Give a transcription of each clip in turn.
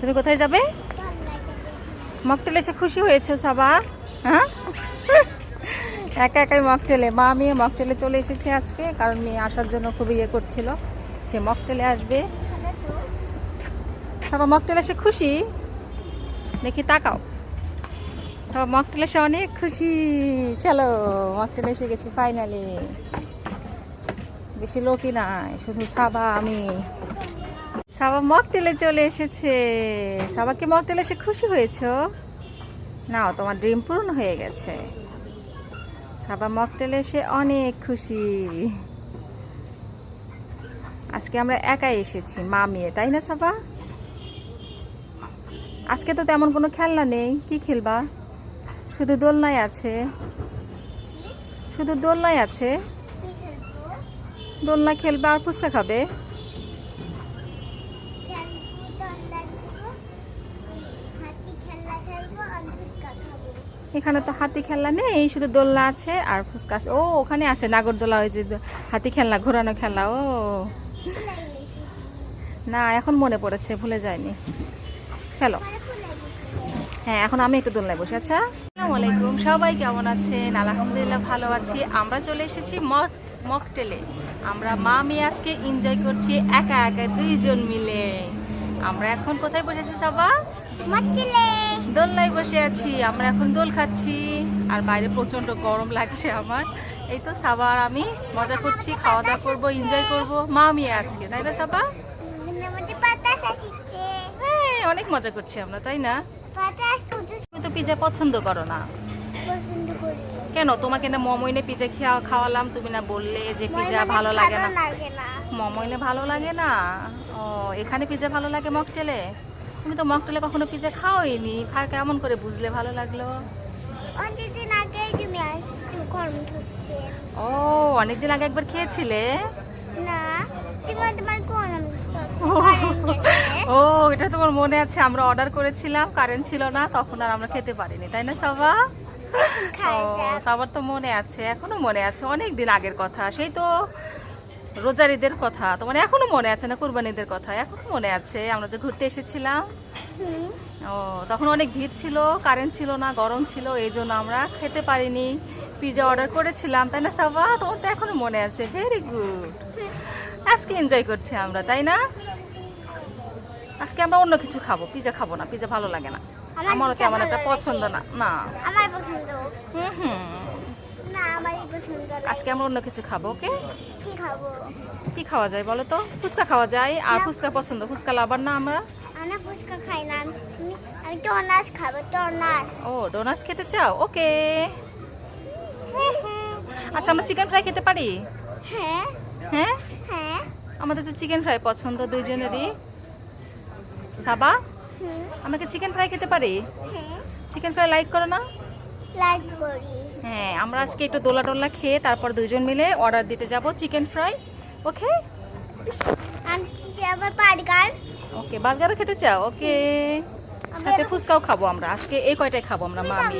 তুমি কোথায় যাবে? মকটেলে এসে খুশি হয়েছে, সাবা। হ্যাঁ? একা একাই মকটেলে মা মেয়ে মকটেলে চলে এসেছে আজকে, কারণ মেয়ে আসার জন্য খুবই ইয়ে করছিল। সে মকটেলে আসবে। সাবা মকটেলে এসে খুশি? দেখি তাকাও। সাবা মকটেলে এসে অনেক খুশি। চলো মকটেলে এসে গেছি ফাইনালি বেশি লোকই নাই, শুধু সাবা, আমি। সাবা মকটেলে চলে এসেছে। সাবাকে মকটেলে এসে খুশি হয়েছো? নাও তোমার ড্রিম পূরণ হয়ে গেছে। সাবা মকটেলে এসে অনেক খুশি। আজকে আমরা একাই এসেছি মা মেয়ে তাই না সাবা? আজকে তো তেমন কোনো খেলনা নেই কি খেলবা? শুধু দোলনায় আছে। শুধু দোলনায় আছে? দোলনা খেলবে আর ফুচকা খাবে? এখানে তো হাতি খেলনা নেই, শুধু দোলনা আছে আর ফুচকা আছে। ও, ওখানে আছে নাগরদোলা, ওই যে হাতি খেলনা, ঘোরানো খেলা ও। না, এখন মনে পড়েছে, ভুলে যায়নি। খেলো। হ্যাঁ এখন আমি একটু দোলনায় বসে আচ্ছা? আসসালামু আলাইকুম, সবাই কেমন আছেন? আলহামদুলিল্লাহ ভালো আছি। আমরা চলে এসেছি মক, মকটেলে। আমরা মা মেয়ে আজকে এনজয় করছি একা একা দুইজন মিলে। আমরা এখন কোথায় বসেছি, সবা? মচ্ছিলে দোলনায় বসে আছি আমরা এখন দোল খাচ্ছি আর বাইরে প্রচণ্ড গরম লাগছে আমার। এই তো সাবা আর আমি মজা করছি খাওয়া দাওয়া করব এনজয় করব। মা আমি আজকে তাই না সাবা? হ্যাঁ অনেক মজা করছি আমরা তাই না? তুমি তো পিজা পছন্দ করো না। কেন? তোমাকে না মমইনে পিজা খাওয়া খাওয়ালাম তুমি না বললে যে পিজা ভালো লাগে না। লাগে না। মমইনে ভালো লাগে না? ও এখানে পিজা ভালো লাগে মকটেলে তুমি তো মকটেলে কখনো পিজা খাওইনি খা কেমন করে বুঝলে ভালো লাগল? অনেকদিন আগে তুমি ও অনেকদিন আগে একবার খেয়েছিলে? না ও এটা তোমার মনে আছে আমরা অর্ডার করেছিলাম কারেন্ট ছিল না তখন আর আমরা খেতে পারিনি তাই না সাবা? ও। সবার তো মনে আছে এখনও মনে আছে অনেক দিন আগের কথা। সেই তো রোজার ঈদের কথা তোমার এখনও মনে আছে না কুরবান ঈদের কথা? এখনও মনে আছে আমরা যে ঘুরতে এসেছিলাম? ও তখন অনেক ভিড় ছিল কারেন্ট ছিল না গরম ছিল এই জন্য আমরা খেতে পারিনি পিজা অর্ডার করেছিলাম তাই না সাবা? তোমার তো এখনও মনে আছে ভেরি গুড আজকে এনজয় করছি আমরা তাই না? আজকে আমরা অন্য কিছু খাব পিজা খাব না পিজা ভালো লাগে না। আমারও তেমন একটা পছন্দ না না। হুম হুম না আমারই পছন্দ লাগে। আজকে আমরা অন্য কিছু খাব ওকে? কি খাব? কি খাওয়া যায় বলো তো? ফুচকা খাওয়া যায় আর ফুচকা পছন্দ ফুচকা লাভার না আমরা? আমরা ফুচকা খাই না। আমি ডোনাস খাব ডোনাস। ও ডোনাটস খেতে চাও? ওকে। আচ্ছা আমরা চিকেন ফ্রাই খেতে পারি? হ্যাঁ। হ্যাঁ? হ্যাঁ। আমাদের তো চিকেন ফ্রাই পছন্দ দুইজনেরই। সাবা? হুম। আমাকে চিকেন ফ্রাই খেতে পারি? হ্যাঁ। চিকেন ফ্রাই লাইক করো না। লাইক করি। হ্যাঁ আমরা আজকে একটু দোলা টোলা খেয়ে তারপর দুজন মিলে অর্ডার দিতে যাব chicken fry okay burger okay বার্গারও খেতে চাও? ওকে সাথে ফুচকাও খাব আমরা। আজকে এই কয়টাই খাব আমরা মা আমি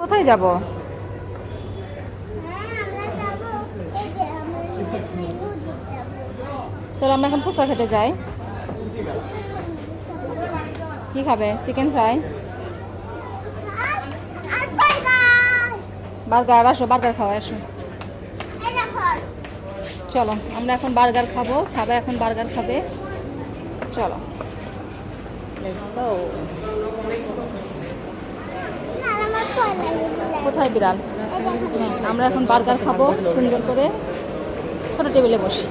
কোথায় যাব? হ্যাঁ যাব চলো আমরা এখন ফুচকা খেতে যাই। কি খাবে? চিকেন ফ্রাই আর আর বার্গার বার্গার আসো, বার্গার খাওয়া আসো। চলো, আমরা এখন বার্গার খাব, ছাবা এখন বার্গার খাবে। চলো। কোথায় বিড়াল? আমরা এখন বার্গার খাব, সুন্দর করে। ছোটো টেবিলে বসি।